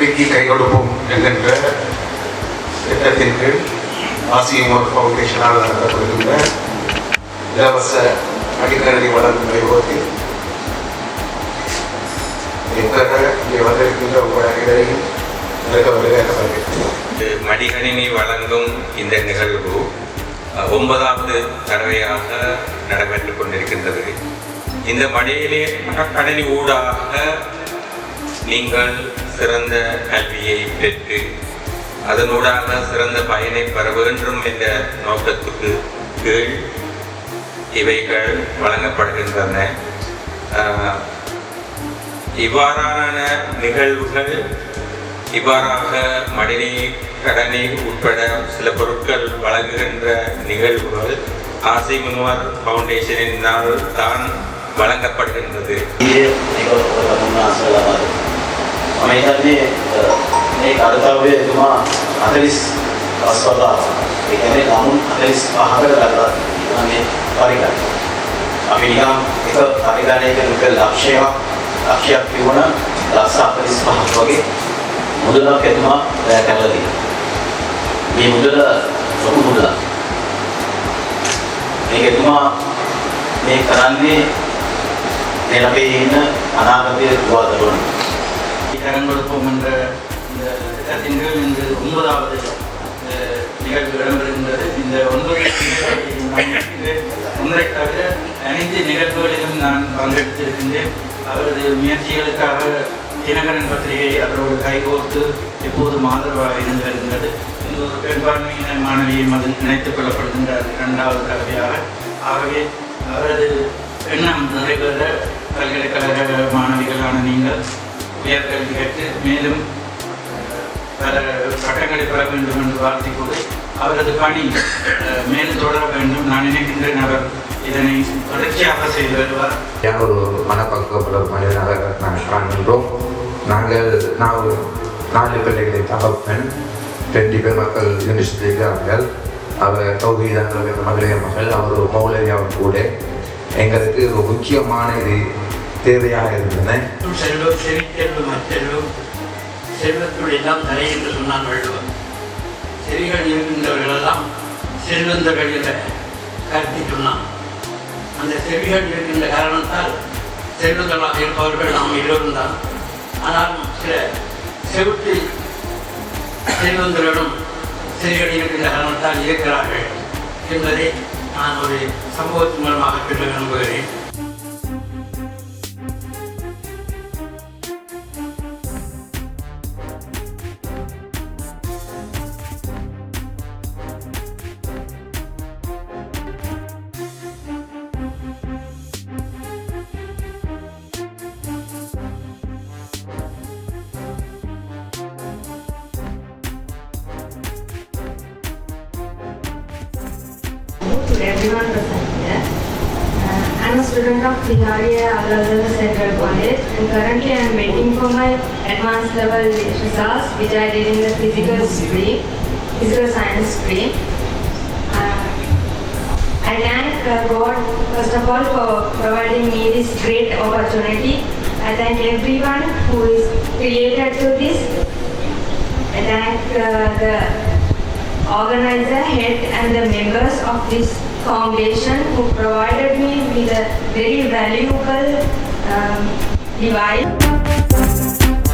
கல்விக்கு கை கொடுப்போம் என்கின்ற திட்டத்தின் கீழ் ஆசியமோர் ஃபவுண்டேஷனால் நடத்தப்படுகின்ற இலவச அடிக்கடி வளர்ந்து வைபவத்தில் இங்கே வந்திருக்கின்ற உங்கள் மடிகணினி வழங்கும் இந்த நிகழ்வு ஒன்பதாவது தடவையாக நடைபெற்று கொண்டிருக்கின்றது. இந்த மடியிலே கணினி ஊடாக நீங்கள் சிறந்த கல்வியை பெற்று அதனூடாக சிறந்த பயனை பெற வேண்டும் என்ற நோக்கத்துக்கு கீழ் இவைகள் வழங்கப்படுகின்றன. இவ்வாறான நிகழ்வுகள் இவ்வாறாக மடிநீர் கடனீர் உட்பட சில பொருட்கள் வழங்குகின்ற நிகழ்வுகள் ஆசை முன்வார் ஃபவுண்டேஷனினால் தான் வழங்கப்படுகின்றது. මම හිතන්නේ අ, මේ කර්තව්‍ය එතුමා 40 පස්වලා ඒ කියන්නේ ගමුන් 45කට ගත්තා තියෙනවා මේ පරිගණක. අපි නිකන් එක පරිගණකයක ලක්ෂයක් ලක්ෂයක් තිබුණ ලක්ෂ 45ක් වගේ මුදලක් එතුමා වැය කරලා තියෙනවා. මේ මුදල ලොකු මුදලක්. මේක එතුමා මේ කරන්නේ මේ රටේ ඉන්න අනාගතයේ දුවදරුවන් கடன் கொடுப்போம் என்ற இந்த திட்டத்தின் கீழ் இன்று ஒன்பதாவது நிகழ்வு இடம்பெறுகின்றது. இந்த ஒன்பது ஒன்றை தவிர அனைத்து நிகழ்வுகளிலும் நான் பங்கெடுத்திருக்கின்றேன். அவரது முயற்சிகளுக்காக தினகரன் பத்திரிகை அவரோடு கைகோர்த்து எப்போதும் ஆதரவாக இருந்து வருகின்றது. இந்த ஒரு பெரும்பான்மையின மாணவியும் அதில் இணைத்துக் கொள்ளப்படுகின்றார் இரண்டாவது தடவையாக ஆகவே அவரது எண்ணம் நிறைவேற பல்கலைக்கழக மாணவிகளான நீங்கள் உயர்கல்வி கற்று மேலும் பல பட்டங்களை பெற வேண்டும் என்று வாழ்த்தி கொண்டு அவரது பணி மேலும் தொடர வேண்டும். நான் நினைக்கின்றேன் அவர் இதனை தொடர்ச்சியாக செய்து வருவார். ஒரு மனப்பக்குவப்பட மனிதனாக நாங்கள் காண்கின்றோம். நாங்கள் நான் ஒரு நாலு பிள்ளைகளை தகப்பன் ரெண்டு பேர் மக்கள் யூனிவர்சிட்டி இருக்கிறார்கள். அவர் தௌஹீதான மகளிர் மகள் அவர் ஒரு மௌலவியாவும் கூட. எங்களுக்கு ஒரு முக்கியமான இது தேவையாக இருந்தன. செல்வம் செவிக்கெல்வம் அச்செல்வம் செல்வத்துள் எல்லாம் தலை என்று சொன்னான் வள்ளுவர். செவிகள் இருக்கின்றவர்களெல்லாம் செல்வந்தர்கள் என்ற கருத்தை சொன்னான் அந்த செவிகள் இருக்கின்ற காரணத்தால் செல்வந்தர்களாக இருப்பவர்கள் நாம் எல்லோரும் தான். ஆனால் சில செவிட்டு செல்வந்தர்களும் செவிகள் இருக்கின்ற காரணத்தால் இருக்கிறார்கள் என்பதை நான் ஒரு சம்பவத்தின் மூலமாக சொல்ல விரும்புகிறேன் everyone present here. Uh, I'm a student of Viharia Al-Azhar Central College and currently I'm waiting for my advanced level results which I did in the physical stream, physical science stream. Uh, I thank uh, God first of all for providing me this great opportunity. I thank everyone who is related to this. I thank uh, the organizer, head and the members of this foundation who provided me with a very valuable um, device.